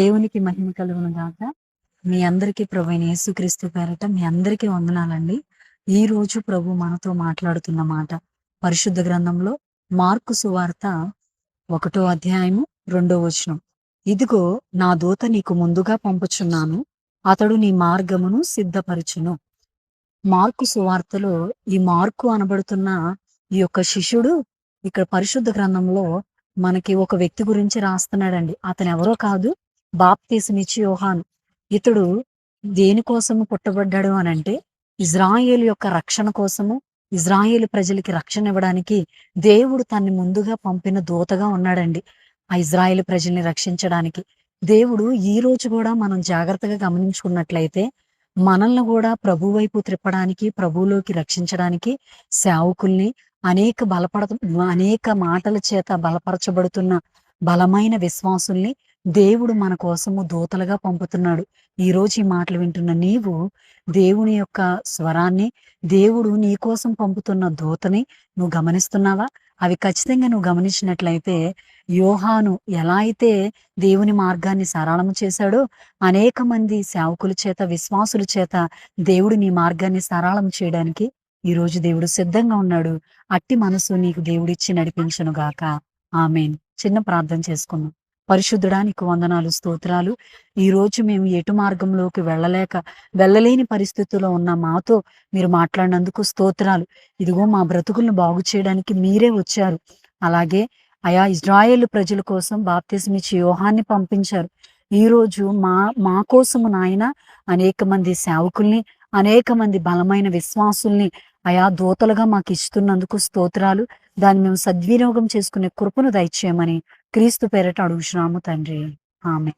దేవునికి మహిమ కలుగును గాక. మీ అందరికీ ప్రభు అయిన యేసుక్రీస్తు పేరట మీ అందరికీ వందనాలండి. ఈ రోజు ప్రభు మనతో మాట్లాడుతున్న మాట పరిశుద్ధ గ్రంథంలో మార్కు సువార్త ఒకటో అధ్యాయము రెండో వచనం. ఇదిగో నా దూత నీకు ముందుగా పంపుచున్నాను. అతడు నీ మార్గమును సిద్ధపరచును. మార్కు సువార్తలో ఈ మార్కు అనబడుతున్న ఈ యొక్క శిష్యుడు ఇక్కడ పరిశుద్ధ గ్రంథంలో మనకి ఒక వ్యక్తి గురించి రాస్తున్నాడండి. అతను ఎవరో కాదు బాప్తీసునిచ్చి యోహాను. ఇతడు దేనికోసము పుట్టబడ్డాడు అని అంటే ఇజ్రాయేల్ యొక్క రక్షణ కోసము ఇజ్రాయేల్ ప్రజలకి రక్షణ ఇవ్వడానికి దేవుడు తన్ని ముందుగా పంపిన దూతగా ఉన్నాడండి ఆ ఇజ్రాయేల్ ప్రజల్ని రక్షించడానికి. దేవుడు ఈ రోజు కూడా మనం జాగ్రత్తగా గమనించుకున్నట్లయితే మనల్ని కూడా ప్రభు వైపు త్రిప్పడానికి ప్రభువులోకి రక్షించడానికి సేవకుల్ని అనేక బలపడ అనేక మాటల చేత బలపరచబడుతున్న బలమైన విశ్వాసుల్ని దేవుడు మన కోసము దూతలుగా పంపుతున్నాడు. ఈ రోజు ఈ మాటలు వింటున్న నీవు దేవుని యొక్క స్వరాన్ని దేవుడు నీ కోసం పంపుతున్న దూతని నువ్వు గమనిస్తున్నావా? అవి ఖచ్చితంగా నువ్వు గమనించినట్లయితే యోహాను ఎలా అయితే దేవుని మార్గాన్ని సరళము చేశాడో అనేక మంది సేవకుల చేత విశ్వాసుల చేత దేవుడు నీ మార్గాన్ని సరళం చేయడానికి ఈ రోజు దేవుడు సిద్ధంగా ఉన్నాడు. అట్టి మనసు నీకు దేవుడిచ్చి నడిపించను గాక ఆమెన్. చిన్న ప్రార్థన చేసుకున్నాం పరిశుద్ధడానికి వందనాలు స్తోత్రాలు. ఈ రోజు మేము ఎటు మార్గంలోకి వెళ్ళలేక వెళ్ళలేని పరిస్థితుల్లో ఉన్న మాతో మీరు మాట్లాడినందుకు స్తోత్రాలు. ఇదిగో మా బ్రతుకులను బాగు చేయడానికి మీరే వచ్చారు. అలాగే అయా ఇజ్రాయేల్ ప్రజల కోసం బాప్తిజమిచ్చి యోహాన్ని పంపించారు. ఈ రోజు మా మా కోసము నాయన అనేక మంది సేవకుల్ని అనేక మంది బలమైన విశ్వాసుల్ని అయా దూతలుగా మాకు ఇస్తున్నందుకు స్తోత్రాలు. దాన్ని మేము సద్వినియోగం చేసుకునే కృపను దయచేయమని క్రీస్తు పేరట అడుగుచున్నాము తండ్రి. ఆమె